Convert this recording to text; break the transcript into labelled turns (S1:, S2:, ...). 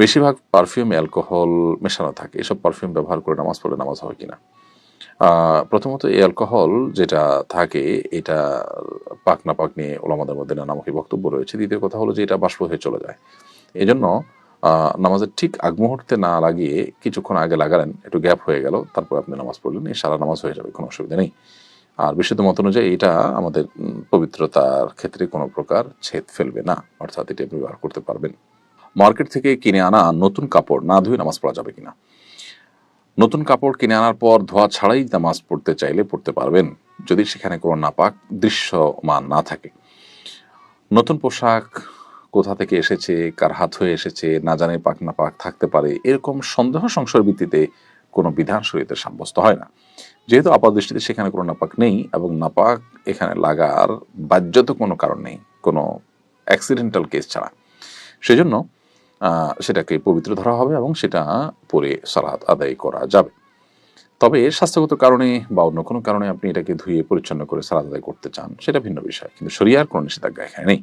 S1: বেশিরভাগ perfume alcohol মেশানো থাকে। এসব পারফিউম ব্যবহার করে নামাজ পড়লে নামাজ হয় কিনা? প্রথমত এই অ্যালকোহল যেটা থাকে, এটা পাক না পাক নিয়ে ওলামাদের মধ্যে নানামুখী বক্তব্য রয়েছে। দ্বিতীয় কথা হলো যে এটা বাষ্প হয়ে চলে যায়। এই জন্য নামাজের ঠিক আগ মুহূর্তে না লাগিয়ে কিছুক্ষণ আগে লাগালেন, একটু গ্যাপ হয়ে গেল, তারপর আপনি নামাজ পড়লেন, এই সারা নামাজ হয়ে যাবে, কোনো অসুবিধা নেই। আর বিশুদ্ধ মত অনুযায়ী এটা আমাদের পবিত্রতার ক্ষেত্রে কোনো প্রকার ছেদ ফেলবে না, অর্থাৎ এটি ব্যবহার করতে পারবেন। মার্কেট থেকে কিনে আনা নতুন কাপড় না ধুয়ে নামাজ পড়া যাবে কিনা? নতুন কাপড় কিনে আনার পর ধোয়া ছাড়াই নামাজ পড়তে চাইলে পড়তে পারবেন, যদি সেখানে কোনো নাপাক দৃশ্যমান না থাকে। নতুন পোশাক কোথা থেকে এসেছে, কার হাত হয়ে এসেছে, না জানে পাক না পাক থাকতে পারে, এরকম সন্দেহ সংশয়ের ভিত্তিতে কোনো বিধান শরীয়তে সাব্যস্ত হয় না। যেহেতু আপাত দৃষ্টিতে সেখানে কোনো নাপাক নেই এবং নাপাক এখানে লাগার বাহ্যত কোনো কারণ নেই, কোনো অ্যাক্সিডেন্টাল কেস ছাড়া। সেজন্য সেটাকে পবিত্র ধরা হবে এবং সেটা পরে সালাত আদায় করা যাবে। তবে স্বাস্থ্যগত কারণে বা অন্য কোনো কারণে আপনি এটাকে ধুয়ে পরিচ্ছন্ন করে সালাদ আদায় করতে চান, সেটা ভিন্ন বিষয়। কিন্তু শরিয়ার কোনো নিষেধাজ্ঞা এখানে নেই।